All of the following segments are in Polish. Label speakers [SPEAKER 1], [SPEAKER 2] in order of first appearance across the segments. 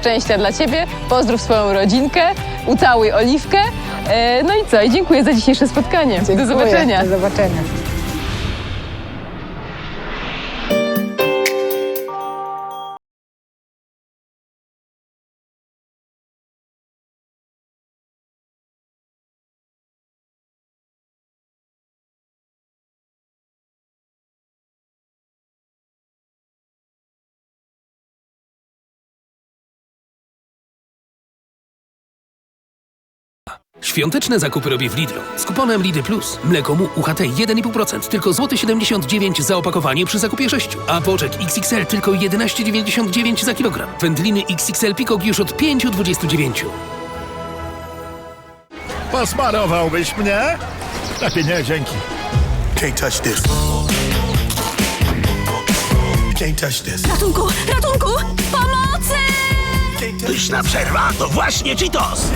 [SPEAKER 1] Szczęścia dla Ciebie, pozdrów swoją rodzinkę, ucałuj Oliwkę. E, No i co? I dziękuję za dzisiejsze spotkanie.
[SPEAKER 2] Dziękuję.
[SPEAKER 1] Do zobaczenia.
[SPEAKER 2] Do zobaczenia.
[SPEAKER 3] Świąteczne zakupy robię w Lidlu. Z kuponem Lidl Plus. Mleko mu UHT 1,5%, tylko złoty 79 za opakowanie przy zakupie 6. A poczek XXL tylko 11,99 za kilogram. Wędliny XXL Pikok już od 5,29.
[SPEAKER 4] Posmarowałbyś mnie? Lepiej nie, dzięki.
[SPEAKER 5] Can't touch this. Can't touch this.
[SPEAKER 6] Ratunku! Ratunku! Pomocy!
[SPEAKER 4] Pyszna przerwa to właśnie Cheetos.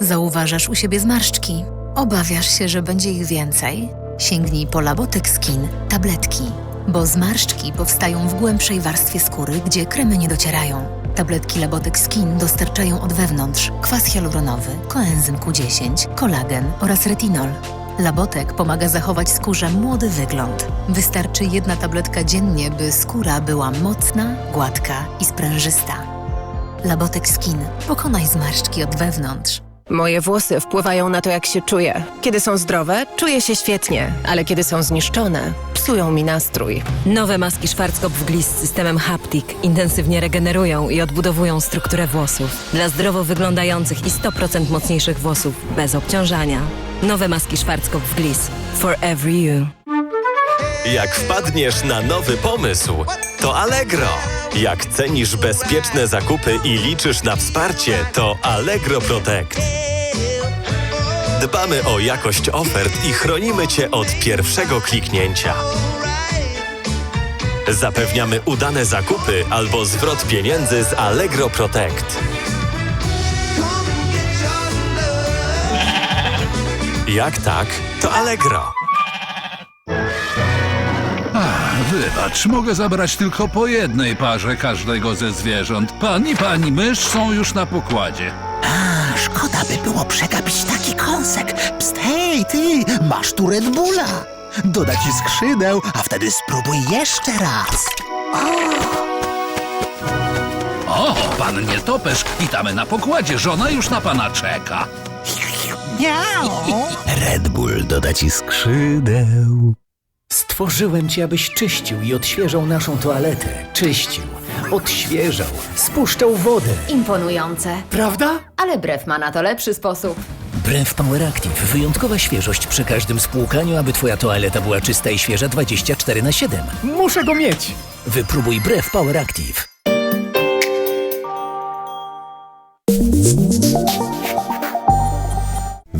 [SPEAKER 7] Zauważasz u siebie zmarszczki. Obawiasz się, że będzie ich więcej? Sięgnij po Labotek Skin tabletki, bo zmarszczki powstają w głębszej warstwie skóry, gdzie kremy nie docierają. Tabletki Labotek Skin dostarczają od wewnątrz kwas hialuronowy, koenzym Q10, kolagen oraz retinol. Labotek pomaga zachować skórze młody wygląd. Wystarczy jedna tabletka dziennie, by skóra była mocna, gładka i sprężysta. Labotek Skin. Pokonaj zmarszczki od wewnątrz.
[SPEAKER 8] Moje włosy wpływają na to, jak się czuję. Kiedy są zdrowe, czuję się świetnie, ale kiedy są zniszczone, psują mi nastrój. Nowe maski Schwarzkopf Gliss z systemem Haptic intensywnie regenerują i odbudowują strukturę włosów. Dla zdrowo wyglądających i 100% mocniejszych włosów, bez obciążania. Nowe maski Schwarzkopf Gliss. For every you.
[SPEAKER 9] Jak wpadniesz na nowy pomysł, to Allegro. Jak cenisz bezpieczne zakupy i liczysz na wsparcie, to Allegro Protect. Dbamy o jakość ofert i chronimy Cię od pierwszego kliknięcia. Zapewniamy udane zakupy albo zwrot pieniędzy z Allegro Protect. Jak tak, to Allegro.
[SPEAKER 10] Wybacz, mogę zabrać tylko po jednej parze każdego ze zwierząt. Pan i pani mysz są już na pokładzie.
[SPEAKER 11] Szkoda by było przegapić taki kąsek. Pst, hej, ty, masz tu Red Bulla. Doda ci skrzydeł, a wtedy spróbuj jeszcze raz.
[SPEAKER 10] O, pan nietoperz, witamy na pokładzie. Żona już na pana czeka.
[SPEAKER 11] Miau.
[SPEAKER 5] Red Bull doda ci skrzydeł.
[SPEAKER 12] Stworzyłem cię, abyś czyścił i odświeżał naszą toaletę. Czyścił, odświeżał, spuszczał wodę.
[SPEAKER 6] Imponujące.
[SPEAKER 12] Prawda?
[SPEAKER 6] Ale brew ma na to lepszy sposób.
[SPEAKER 12] Brew Power Active. Wyjątkowa świeżość przy każdym spłukaniu, aby twoja toaleta była czysta i świeża 24 na 7.
[SPEAKER 11] Muszę go mieć.
[SPEAKER 12] Wypróbuj Brew Power Active.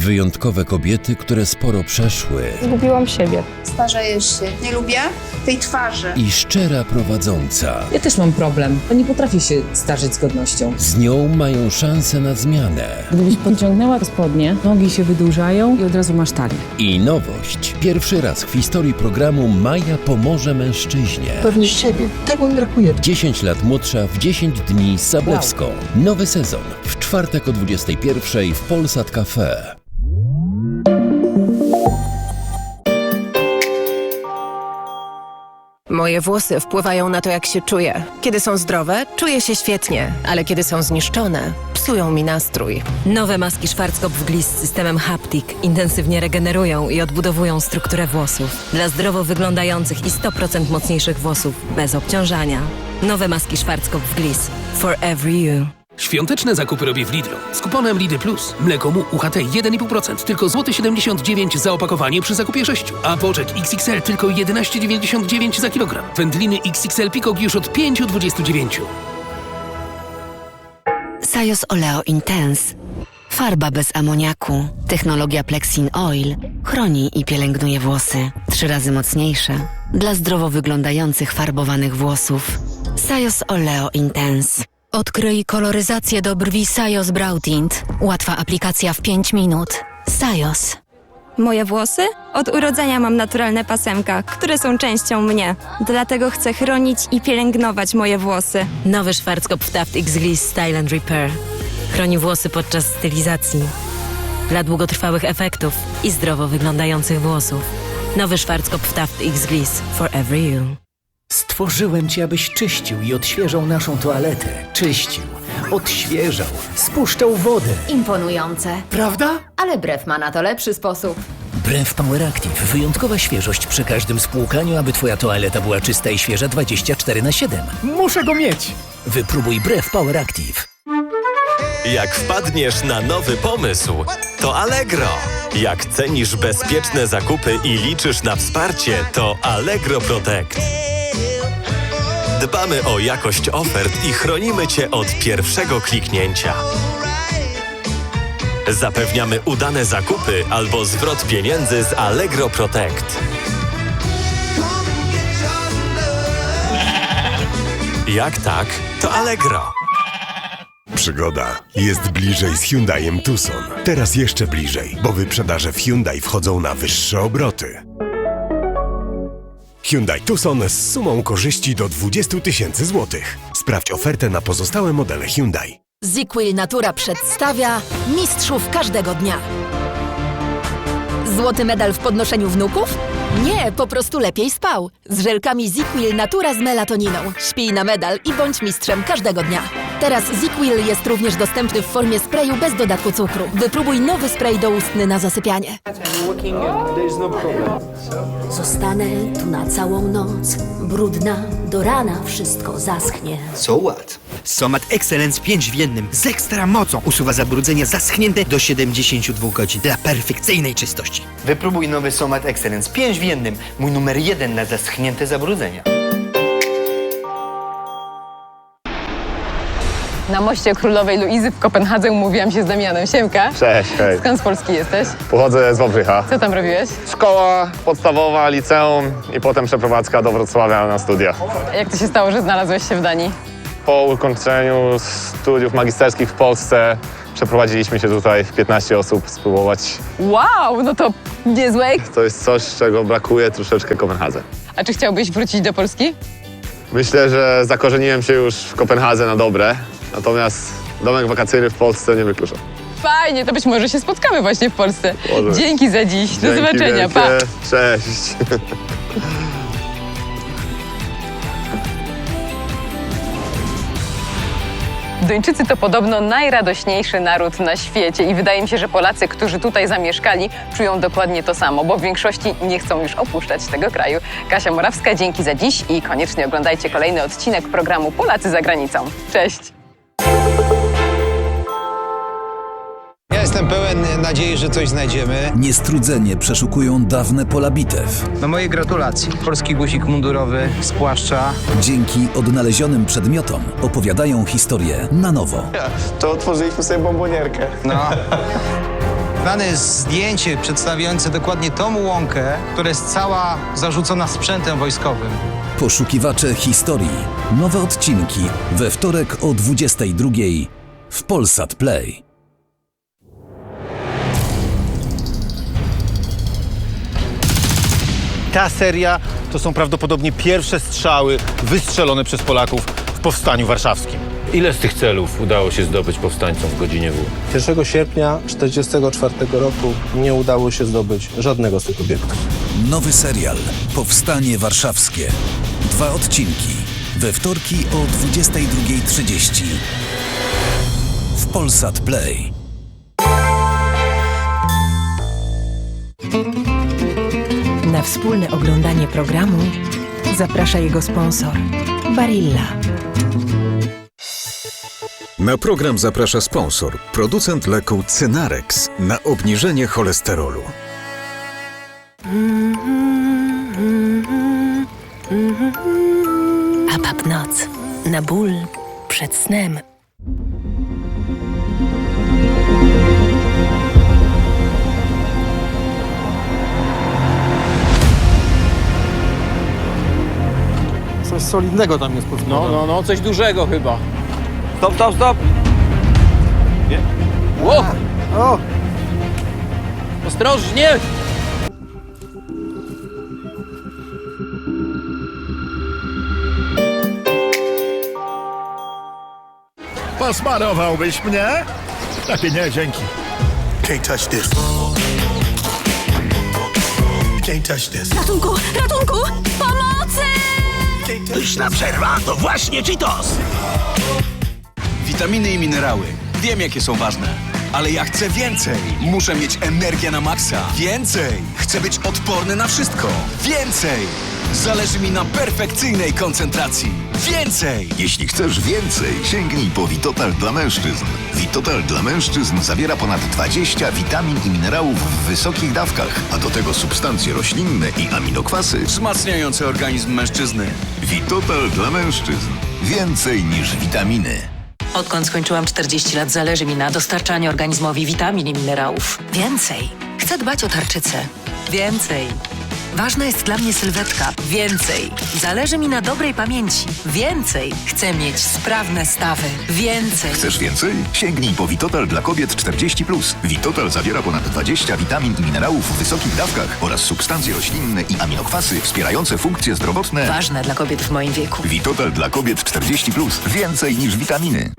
[SPEAKER 13] Wyjątkowe kobiety, które sporo przeszły
[SPEAKER 1] Zgubiłam siebie.
[SPEAKER 2] Starzejesz się. Nie lubię tej twarzy.
[SPEAKER 13] i szczera prowadząca.
[SPEAKER 2] Ja też mam problem. Nie potrafię się starzeć z godnością.
[SPEAKER 13] Z nią mają szansę na zmianę.
[SPEAKER 2] Gdybyś podciągnęła spodnie, nogi się wydłużają i od razu masz talię.
[SPEAKER 13] I nowość. Pierwszy raz w historii programu Maja pomoże mężczyźnie.
[SPEAKER 11] Pewnie siebie. Tego mi brakuje.
[SPEAKER 13] 10 lat młodsza w 10 dni z Sablewską. Nowy sezon w czwartek o 21 w Polsat Cafe.
[SPEAKER 8] Moje włosy wpływają na to, jak się czuję. Kiedy są zdrowe, czuję się świetnie, ale kiedy są zniszczone, psują mi nastrój. Nowe maski Schwarzkopf Gliss z systemem Haptic intensywnie regenerują i odbudowują strukturę włosów. Dla zdrowo wyglądających i 100% mocniejszych włosów, bez obciążania. Nowe maski Schwarzkopf Gliss. For every you.
[SPEAKER 3] Świąteczne zakupy robię w Lidlu. Z kuponem Lidl Plus. Mleko mu UHT 1,5%, tylko złoty 79 za opakowanie przy zakupie 6. A poczek XXL tylko 11,99 za kilogram. Wędliny XXL Pikok już od 5,29.
[SPEAKER 7] Sajos Oleo Intense. Farba bez amoniaku. Technologia Plexin Oil. Chroni i pielęgnuje włosy. Trzy razy mocniejsze. Dla zdrowo wyglądających farbowanych włosów. Sajos Oleo Intense. Odkryj koloryzację do brwi Sajos Brow Tint. Łatwa aplikacja w 5 minut. Sajos.
[SPEAKER 14] Moje włosy? Od urodzenia mam naturalne pasemka, które są częścią mnie. Dlatego chcę chronić i pielęgnować moje włosy.
[SPEAKER 8] Nowy Schwarzkopf Taft X-Gliss Style and Repair. Chroni włosy podczas stylizacji. Dla długotrwałych efektów i zdrowo wyglądających włosów. Nowy Schwarzkopf Taft X-Gliss for every you.
[SPEAKER 12] Stworzyłem cię, abyś czyścił i odświeżał naszą toaletę. Czyścił, odświeżał, spuszczał wodę.
[SPEAKER 6] Imponujące.
[SPEAKER 11] Prawda?
[SPEAKER 6] Ale brew ma na to lepszy sposób.
[SPEAKER 11] Brew Power Active. Wyjątkowa świeżość przy każdym spłukaniu, aby twoja toaleta była czysta i świeża 24 na 7.
[SPEAKER 12] Muszę go mieć!
[SPEAKER 11] Wypróbuj Brew Power Active.
[SPEAKER 9] Jak wpadniesz na nowy pomysł, to Allegro. Jak cenisz bezpieczne zakupy i liczysz na wsparcie, to Allegro Protect. Dbamy o jakość ofert i chronimy Cię od pierwszego kliknięcia. Zapewniamy udane zakupy albo zwrot pieniędzy z Allegro Protect. Jak tak, to Allegro.
[SPEAKER 15] Przygoda jest bliżej z Hyundaiem Tucson. Teraz jeszcze bliżej, bo wyprzedaże w Hyundai wchodzą na wyższe obroty. Hyundai Tucson z sumą korzyści do 20 tysięcy złotych. Sprawdź ofertę na pozostałe modele Hyundai.
[SPEAKER 16] Ziquil Natura przedstawia Mistrzów każdego dnia. Złoty medal w podnoszeniu wnuków? Nie, po prostu lepiej spał. Z żelkami Ziquil Natura z melatoniną. Śpij na medal i bądź mistrzem każdego dnia. Teraz Ziquil jest również dostępny w formie sprayu bez dodatku cukru. Wypróbuj nowy spray doustny na zasypianie.
[SPEAKER 17] Zostanę tu na całą noc, brudna, do rana wszystko zaschnie.
[SPEAKER 18] So what? Somat Excellence 5 w jednym z ekstra mocą usuwa zabrudzenia zaschnięte do 72 godzin dla perfekcyjnej czystości. Wypróbuj nowy Somat Excellence 5 w jednym, mój numer jeden na zaschnięte zabrudzenia.
[SPEAKER 1] Na moście Królowej Luizy w Kopenhadze umówiłam się z Damianem. Siemka.
[SPEAKER 19] Cześć, hej.
[SPEAKER 1] Skąd z Polski jesteś?
[SPEAKER 19] Pochodzę z Wałbrzycha.
[SPEAKER 1] Co tam robiłeś?
[SPEAKER 19] Szkoła podstawowa, liceum i potem przeprowadzka do Wrocławia na studia.
[SPEAKER 1] Jak to się stało, że znalazłeś się w Danii?
[SPEAKER 19] Po ukończeniu studiów magisterskich w Polsce przeprowadziliśmy się tutaj w 15 osób spróbować.
[SPEAKER 1] Wow, no to niezłe.
[SPEAKER 19] To jest coś, czego brakuje troszeczkę Kopenhadze.
[SPEAKER 1] A czy chciałbyś wrócić do Polski?
[SPEAKER 19] Myślę, że zakorzeniłem się już w Kopenhadze na dobre, natomiast domek wakacyjny w Polsce nie wykluczam.
[SPEAKER 1] Fajnie, to być może się spotkamy właśnie w Polsce.
[SPEAKER 19] Może.
[SPEAKER 1] Dzięki za dziś. Do
[SPEAKER 19] Dzięki
[SPEAKER 1] zobaczenia.
[SPEAKER 19] wielkie.
[SPEAKER 1] Pa.
[SPEAKER 19] Cześć.
[SPEAKER 1] Duńczycy to podobno najradośniejszy naród na świecie i wydaje mi się, że Polacy, którzy tutaj zamieszkali, czują dokładnie to samo, bo w większości nie chcą już opuszczać tego kraju. Kasia Morawska, dzięki za dziś i koniecznie oglądajcie kolejny odcinek programu Polacy za granicą. Cześć!
[SPEAKER 20] Jestem pełen nadziei, że coś znajdziemy.
[SPEAKER 5] Niestrudzenie przeszukują dawne pola bitew.
[SPEAKER 20] No moje gratulacje. Polski guzik mundurowy z płaszcza.
[SPEAKER 5] Dzięki odnalezionym przedmiotom opowiadają historię na nowo.
[SPEAKER 20] To otworzyliśmy sobie bombonierkę. No. Dane jest zdjęcie przedstawiające dokładnie tą łąkę, która jest cała zarzucona sprzętem wojskowym.
[SPEAKER 5] Poszukiwacze historii. Nowe odcinki we wtorek o 22 w Polsat Play.
[SPEAKER 21] Ta seria to są prawdopodobnie pierwsze strzały wystrzelone przez Polaków w Powstaniu Warszawskim.
[SPEAKER 22] Ile z tych celów udało się zdobyć powstańcom w godzinie W?
[SPEAKER 23] 1 sierpnia 1944 roku nie udało się zdobyć żadnego z tych obiektów.
[SPEAKER 5] Nowy serial Powstanie Warszawskie. Dwa odcinki. We wtorki o 22.30 w Polsat Play.
[SPEAKER 8] Wspólne oglądanie programu zaprasza jego sponsor Barilla.
[SPEAKER 24] Na program zaprasza sponsor, producent leku Cynarex na obniżenie cholesterolu.
[SPEAKER 7] APAP Noc. Na ból przed snem.
[SPEAKER 23] Solidnego tam jest pod
[SPEAKER 25] No, no, no, coś dużego chyba.
[SPEAKER 23] Stop, stop, stop!
[SPEAKER 25] Ło!
[SPEAKER 23] O!
[SPEAKER 12] Ostrożnie!
[SPEAKER 26] Posmarowałbyś mnie? Lepiej nie, dzięki. Can't touch this. Can't touch this.
[SPEAKER 16] Ratunku! Ratunku!
[SPEAKER 26] Pyszna przerwa to właśnie Cheetos.
[SPEAKER 27] Witaminy i minerały. Wiem, jakie są ważne. Ale ja chcę więcej. Muszę mieć energię na maksa. Więcej. Chcę być odporny na wszystko. Więcej. Zależy mi na perfekcyjnej koncentracji. Więcej.
[SPEAKER 28] Jeśli chcesz więcej, sięgnij po Witotal dla mężczyzn. Witotal dla mężczyzn zawiera ponad 20 witamin i minerałów w wysokich dawkach, a do tego substancje roślinne i aminokwasy.
[SPEAKER 27] Wzmacniające organizm mężczyzny.
[SPEAKER 28] Witotal dla mężczyzn. Więcej niż witaminy.
[SPEAKER 29] Odkąd skończyłam 40 lat, zależy mi na dostarczaniu organizmowi witamin i minerałów. Więcej. Chcę dbać o tarczycę. Więcej. Ważna jest dla mnie sylwetka. Więcej. Zależy mi na dobrej pamięci. Więcej. Chcę mieć sprawne stawy. Więcej.
[SPEAKER 28] Chcesz więcej? Sięgnij po Witotal dla kobiet 40+. Witotal zawiera ponad 20 witamin i minerałów w wysokich dawkach oraz substancje roślinne i aminokwasy wspierające funkcje zdrowotne.
[SPEAKER 29] Ważne dla kobiet w moim wieku.
[SPEAKER 28] Witotal dla kobiet 40+. Więcej niż witaminy.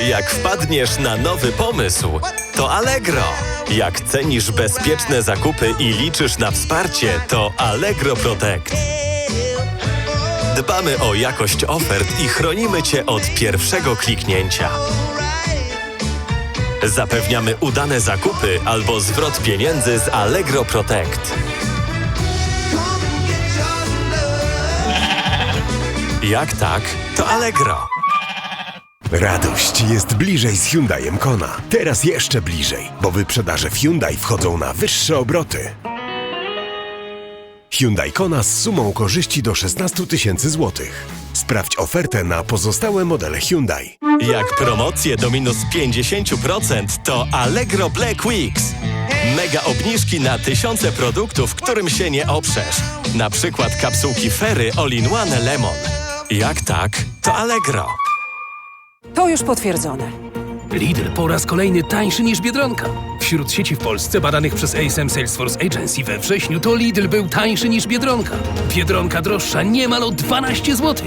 [SPEAKER 9] Jak wpadniesz na nowy pomysł, to Allegro. Jak cenisz bezpieczne zakupy i liczysz na wsparcie, to Allegro Protect. Dbamy o jakość ofert i chronimy Cię od pierwszego kliknięcia. Zapewniamy udane zakupy albo zwrot pieniędzy z Allegro Protect. Jak tak, to Allegro.
[SPEAKER 15] Radość jest bliżej z Hyundaiem Kona. Teraz jeszcze bliżej, bo wyprzedaże w Hyundai wchodzą na wyższe obroty. Hyundai Kona z sumą korzyści do 16 tysięcy złotych. Sprawdź ofertę na pozostałe modele Hyundai.
[SPEAKER 9] Jak promocje do minus 50% to Allegro Black Weeks. Mega obniżki na tysiące produktów, którym się nie oprzesz. Na przykład kapsułki Ferry All-in-One Lemon. Jak tak, to Allegro.
[SPEAKER 25] Już potwierdzone.
[SPEAKER 30] Lidl po raz kolejny tańszy niż Biedronka. Wśród sieci w Polsce badanych przez ASM Salesforce Agency we wrześniu to Lidl był tańszy niż Biedronka. Biedronka droższa niemal o 12 zł.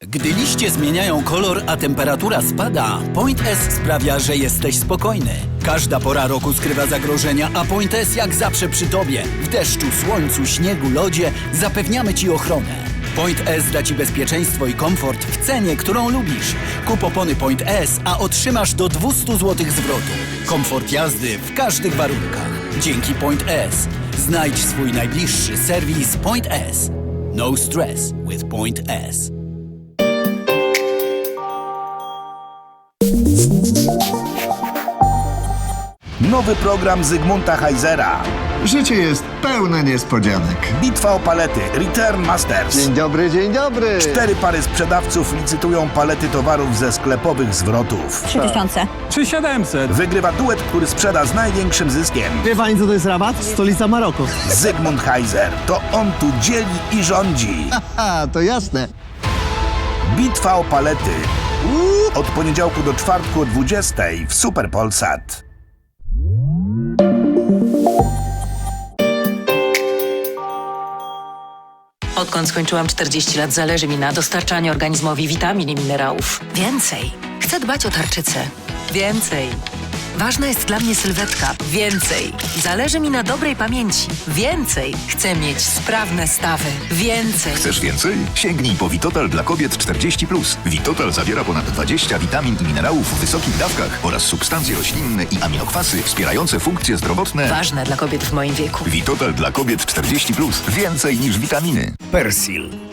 [SPEAKER 31] Gdy liście zmieniają kolor, a temperatura spada, Point S sprawia, że jesteś spokojny. Każda pora roku skrywa zagrożenia, a Point S jak zawsze przy tobie. W deszczu, słońcu, śniegu, lodzie zapewniamy ci ochronę. Point S da ci bezpieczeństwo i komfort w cenie, którą lubisz. Kup opony Point S, a otrzymasz do 200 zł zwrotu. Komfort jazdy w każdych warunkach. Dzięki Point S. Znajdź swój najbliższy serwis Point S. No stress with Point S.
[SPEAKER 32] Nowy program Zygmunta Heizera.
[SPEAKER 33] Życie jest pełne niespodzianek.
[SPEAKER 32] Bitwa o palety. Return Masters.
[SPEAKER 33] Dzień dobry, dzień dobry.
[SPEAKER 32] Cztery pary sprzedawców licytują palety towarów ze sklepowych zwrotów.
[SPEAKER 34] 3000.
[SPEAKER 32] Czy 700. Wygrywa duet, który sprzeda z największym zyskiem.
[SPEAKER 33] Wie pani, co to jest rabat? Stolica Maroko.
[SPEAKER 32] Zygmunt Heiser. To on tu dzieli i rządzi.
[SPEAKER 33] Haha, to jasne.
[SPEAKER 32] Bitwa o palety. Od poniedziałku do czwartku o 20 w Super Polsat.
[SPEAKER 29] Odkąd skończyłam 40 lat, zależy mi na dostarczaniu organizmowi witamin i minerałów. Więcej. Chcę dbać o tarczycę. Więcej. Ważna jest dla mnie sylwetka. Więcej. Zależy mi na dobrej pamięci. Więcej. Chcę mieć sprawne stawy. Więcej.
[SPEAKER 28] Chcesz więcej? Sięgnij po Witotal dla kobiet 40+. Witotal zawiera ponad 20 witamin i minerałów w wysokich dawkach oraz substancje roślinne i aminokwasy wspierające funkcje zdrowotne.
[SPEAKER 29] Ważne dla kobiet w moim wieku.
[SPEAKER 28] Witotal dla kobiet 40+. Więcej niż witaminy.
[SPEAKER 35] Persil.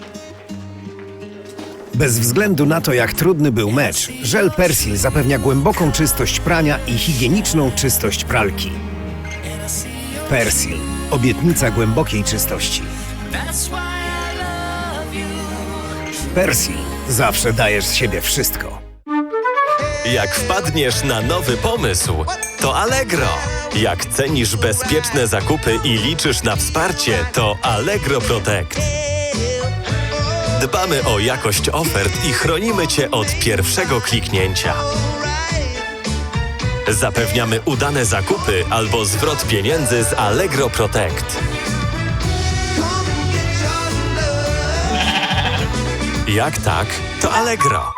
[SPEAKER 35] Bez względu na to, jak trudny był mecz, żel Persil zapewnia głęboką czystość prania i higieniczną czystość pralki. Persil. Obietnica głębokiej czystości. Persil. Zawsze dajesz z siebie wszystko.
[SPEAKER 9] Jak wpadniesz na nowy pomysł, to Allegro. Jak cenisz bezpieczne zakupy i liczysz na wsparcie, to Allegro Protect. Dbamy o jakość ofert i chronimy Cię od pierwszego kliknięcia. Zapewniamy udane zakupy albo zwrot pieniędzy z Allegro Protect. Jak tak, to Allegro.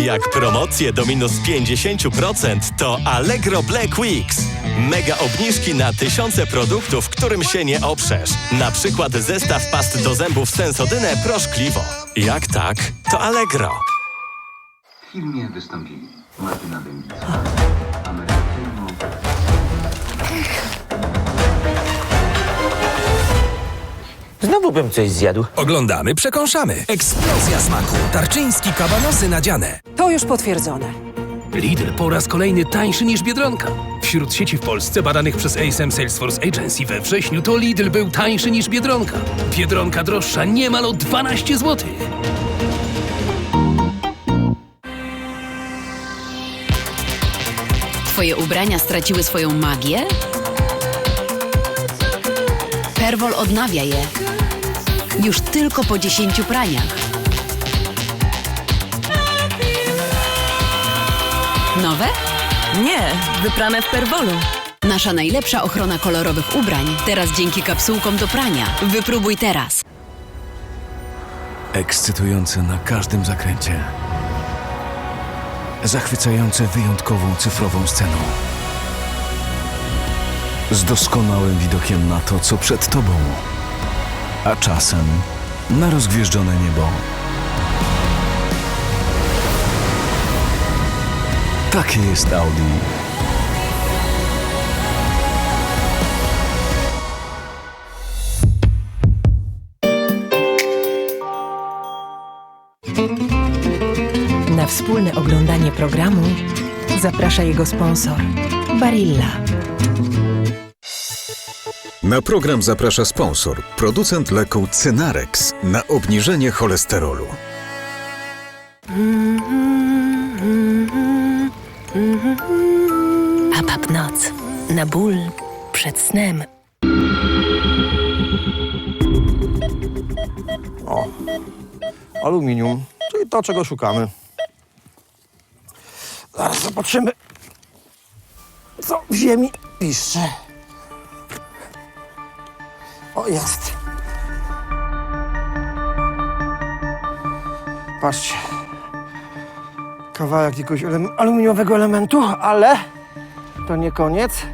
[SPEAKER 9] Jak promocje do minus 50% to Allegro Black Weeks. Mega obniżki na tysiące produktów, którym się nie oprzesz. Na przykład zestaw past do zębów Sensodynę proszkliwo. Jak tak, to Allegro.
[SPEAKER 36] W filmie wystąpili Martyna Dębica,
[SPEAKER 37] Znowu bym coś zjadł.
[SPEAKER 38] Oglądamy, przekąszamy. Eksplozja smaku. Tarczyński kabanosy nadziane.
[SPEAKER 39] To już potwierdzone.
[SPEAKER 3] Lidl po raz kolejny tańszy niż Biedronka. Wśród sieci w Polsce badanych przez ASM Salesforce Agency we wrześniu to Lidl był tańszy niż Biedronka. Biedronka droższa niemal o 12 zł.
[SPEAKER 40] Twoje ubrania straciły swoją magię? Perwol odnawia je. Już tylko po 10 praniach. Nowe? Nie, wyprane w Perwolu. Nasza najlepsza ochrona kolorowych ubrań, teraz dzięki kapsułkom do prania. Wypróbuj teraz.
[SPEAKER 27] Ekscytujące na każdym zakręcie. Zachwycające wyjątkową cyfrową sceną. Z doskonałym widokiem na to, co przed tobą. A czasem na rozgwieżdżone niebo. Takie jest Audi.
[SPEAKER 25] Na wspólne oglądanie programu zaprasza jego sponsor Barilla.
[SPEAKER 35] Na program zaprasza sponsor, producent leku Cynarex na obniżenie cholesterolu.
[SPEAKER 25] Abab noc. Na ból przed snem.
[SPEAKER 23] O, aluminium, czyli to, czego szukamy. Zaraz zobaczymy, co w ziemi piszcze. O, jest. Patrzcie. Kawałek jakiegoś aluminiowego elementu, ale to nie koniec.